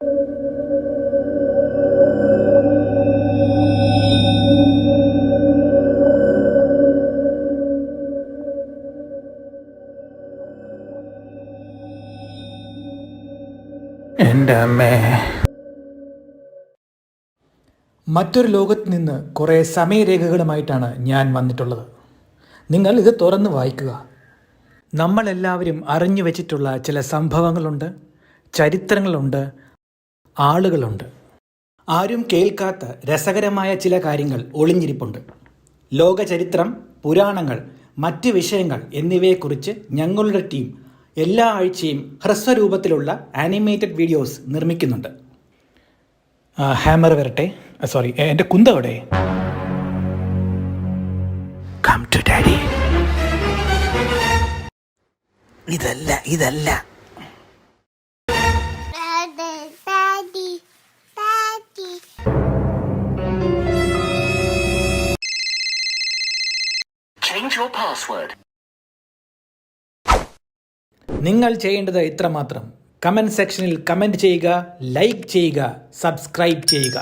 എന്റെ അമ്മേ. മറ്റൊരു ലോകത്ത് നിന്ന് കുറേ സമയരേഖകളുമായിട്ടാണ് ഞാൻ വന്നിട്ടുള്ളത്. നിങ്ങൾ ഇത് തുറന്ന് വായിക്കുക. നമ്മളെല്ലാവരും അറിഞ്ഞു വെച്ചിട്ടുള്ള ചില സംഭവങ്ങളുണ്ട് ചരിത്രങ്ങളുണ്ട് ആളുകളുണ്ട്. ആരും കേൾക്കാത്ത രസകരമായ ചില കാര്യങ്ങൾ ഒളിഞ്ഞിരിപ്പുണ്ട്. ലോകചരിത്രം പുരാണങ്ങൾ മറ്റ് വിഷയങ്ങൾ എന്നിവയെക്കുറിച്ച് ഞങ്ങളുടെ ടീം എല്ലാ ആഴ്ചയും ഹ്രസ്വരൂപത്തിലുള്ള ആനിമേറ്റഡ് വീഡിയോസ് നിർമ്മിക്കുന്നുണ്ട്. ഹാമർ വരട്ടെ. സോറി എന്റെ കുന്തവിടെ കം ടു ഡാഡി ഇതല്ല ഇതല്ല. Change your password. നിങ്ങൾ ചെയ്യേണ്ടത് ഇത്രമാത്രം കമന്റ് സെക്ഷനിൽ കമന്റ് ചെയ്യുക ലൈക്ക് ചെയ്യുക സബ്സ്ക്രൈബ് ചെയ്യുക